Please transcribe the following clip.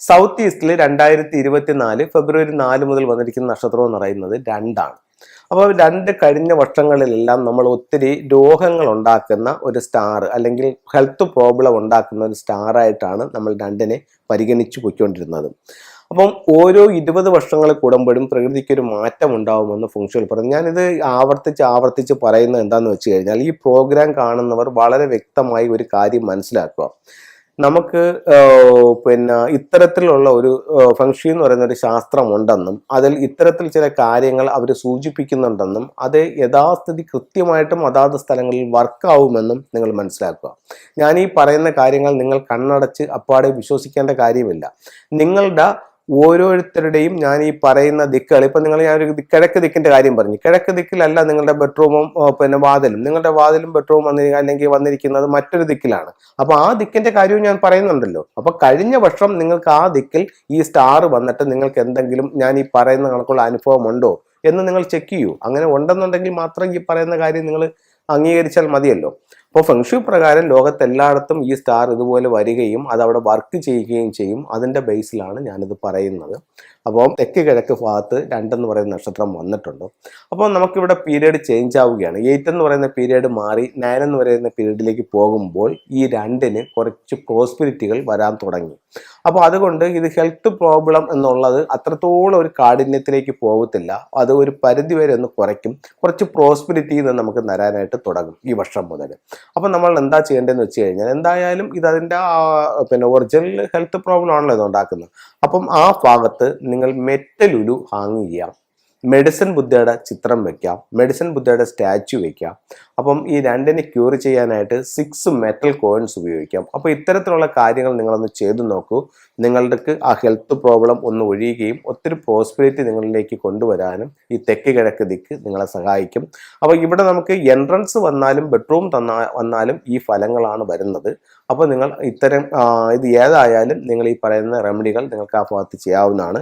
South ഈസ്റ്റിൽ രണ്ടായിരത്തി ഇരുപത്തിനാല് ഫെബ്രുവരി നാല് മുതൽ വന്നിരിക്കുന്ന നക്ഷത്രം എന്ന് പറയുന്നത് രണ്ടാണ്. അപ്പോൾ രണ്ട് കഴിഞ്ഞ വർഷങ്ങളിലെല്ലാം നമ്മൾ ഒത്തിരി രോഗങ്ങൾ ഉണ്ടാക്കുന്ന ഒരു സ്റ്റാർ അല്ലെങ്കിൽ ഹെൽത്ത് പ്രോബ്ലം ഉണ്ടാക്കുന്ന ഒരു സ്റ്റാർ ആയിട്ടാണ് നമ്മൾ രണ്ടിനെ പരിഗണിച്ച് പോയിക്കൊണ്ടിരുന്നത്. അപ്പം ഓരോ ഇരുപത് വർഷങ്ങൾ കൂടുമ്പോഴും പ്രകൃതിക്ക് ഒരു മാറ്റം ഉണ്ടാവുമെന്ന് ഫുങ്ഷൽ പറഞ്ഞു. ഞാനിത് ആവർത്തിച്ച് ആവർത്തിച്ച് പറയുന്നത് എന്താണെന്ന് വെച്ച് കഴിഞ്ഞാൽ ഈ പ്രോഗ്രാം കാണുന്നവർ വളരെ വ്യക്തമായി ഒരു കാര്യം മനസ്സിലാക്കുക. നമുക്ക് പിന്നെ ഇത്തരത്തിലുള്ള ഒരു ഫംഗ്ഷൻ എന്ന് പറയുന്ന ഒരു ശാസ്ത്രമുണ്ടെന്നും അതിൽ ഇത്തരത്തിൽ ചില കാര്യങ്ങൾ അവർ സൂചിപ്പിക്കുന്നുണ്ടെന്നും അത് യഥാസ്ഥിതി കൃത്യമായിട്ടും അതാത് സ്ഥലങ്ങളിൽ വർക്കാവുമെന്നും നിങ്ങൾ മനസ്സിലാക്കുക. ഞാൻ ഈ പറയുന്ന കാര്യങ്ങൾ നിങ്ങൾ കണ്ണടച്ച് അപ്പാടെ വിശ്വസിക്കേണ്ട കാര്യമില്ല. നിങ്ങളുടെ ഓരോരുത്തരുടെയും ഞാൻ ഈ പറയുന്ന ദിക്കുകൾ. ഇപ്പൊ നിങ്ങൾ ഞാൻ ഒരു കിഴക്ക് ദിക്കിന്റെ കാര്യം പറഞ്ഞു. കിഴക്ക് ദിക്കിലല്ല നിങ്ങളുടെ ബെഡ്റൂമും പിന്നെ വാതിലും. നിങ്ങളുടെ വാതിലും ബെഡ്റൂമും വന്നിരിക്കുക അല്ലെങ്കിൽ വന്നിരിക്കുന്നത് മറ്റൊരു ദിക്കിലാണ്. അപ്പൊ ആ ദിക്കിന്റെ കാര്യവും ഞാൻ പറയുന്നുണ്ടല്ലോ. അപ്പൊ കഴിഞ്ഞ വർഷം നിങ്ങൾക്ക് ആ ദിക്കിൽ ഈ സ്റ്റാർ വന്നിട്ട് നിങ്ങൾക്ക് എന്തെങ്കിലും ഞാൻ ഈ പറയുന്ന കണക്കുള്ള അനുഭവം ഉണ്ടോ എന്ന് നിങ്ങൾ ചെക്ക് ചെയ്യൂ. അങ്ങനെ ഉണ്ടെന്നുണ്ടെങ്കിൽ മാത്രം ഈ പറയുന്ന കാര്യം നിങ്ങൾ അംഗീകരിച്ചാൽ മതിയല്ലോ. അപ്പോൾ ഫെങ്ഷു പ്രകാരം ലോകത്തെല്ലായിടത്തും ഈ സ്റ്റാർ ഇതുപോലെ വരികയും അത് അവിടെ വർക്ക് ചെയ്യുകയും ചെയ്യും. അതിന്റെ ബേസിലാണ് ഞാനിത് പറയുന്നത്. അപ്പോൾ തെക്ക് കിഴക്ക് ഭാഗത്ത് രണ്ടെന്ന് പറയുന്ന നക്ഷത്രം വന്നിട്ടുണ്ട്. അപ്പോൾ നമുക്കിവിടെ പീരീഡ് ചേഞ്ച് ആവുകയാണ്. എയ്റ്റ് എന്ന് പറയുന്ന പീരീഡ് മാറി നയൻ എന്ന് പറയുന്ന പീരീഡിലേക്ക് പോകുമ്പോൾ ഈ രണ്ടിന് കുറച്ച് പ്രോസ്പിരിറ്റികൾ വരാൻ തുടങ്ങി. അപ്പോൾ അതുകൊണ്ട് ഇത് ഹെൽത്ത് പ്രോബ്ലം എന്നുള്ളത് അത്രത്തോളം ഒരു കാഠിന്യത്തിലേക്ക് പോകത്തില്ല. അത് ഒരു പരിധി വരെ ഒന്ന് കുറയ്ക്കും. കുറച്ച് പ്രോസ്പിരിറ്റി നമുക്ക് തരാനായിട്ട് തുടങ്ങും ഈ വർഷം മുതൽ അപ്പം നമ്മൾ എന്താ ചെയ്യേണ്ടതെന്ന് വെച്ച് കഴിഞ്ഞാൽ എന്തായാലും ഇത് അതിന്റെ പിന്നെ ഒറിജിനൽ ഹെൽത്ത് പ്രോബ്ലം ആണല്ലോ ഇത് ഉണ്ടാക്കുന്നത്. അപ്പം ആ ഭാഗത്ത് നിങ്ങൾ മെറ്റലുലു ഹാങ് ചെയ്യാം. മെഡിസിൻ ബുദ്ധയുടെ ചിത്രം വെക്കാം മെഡിസിൻ ബുദ്ധയുടെ സ്റ്റാച്യു വെക്കാം. അപ്പം ഈ രണ്ടിനെ ക്യൂർ ചെയ്യാനായിട്ട് സിക്സ് മെറ്റൽ കോയിൻസ് ഉപയോഗിക്കാം. അപ്പോൾ ഇത്തരത്തിലുള്ള കാര്യങ്ങൾ നിങ്ങളൊന്ന് ചെയ്തു നോക്കൂ. നിങ്ങൾക്ക് ആ ഹെൽത്ത് പ്രോബ്ലം ഒന്ന് ഒഴിയുകയും ഒത്തിരി പ്രോസ്പെരിറ്റി നിങ്ങളിലേക്ക് കൊണ്ടുവരാനും ഈ തെക്ക് കിഴക്ക് ദിക്ക് നിങ്ങളെ സഹായിക്കും. അപ്പോൾ ഇവിടെ നമുക്ക് എൻട്രൻസ് വന്നാലും ബെഡ്റൂം തന്നാ വന്നാലും ഈ ഫലങ്ങളാണ് വരുന്നത്. അപ്പോൾ നിങ്ങൾ ഇത്തരം ഇത് ഏതായാലും നിങ്ങൾ ഈ പറയുന്ന റെമഡികൾ നിങ്ങൾക്ക് ആ ഭാഗത്ത് ചെയ്യാവുന്നതാണ്.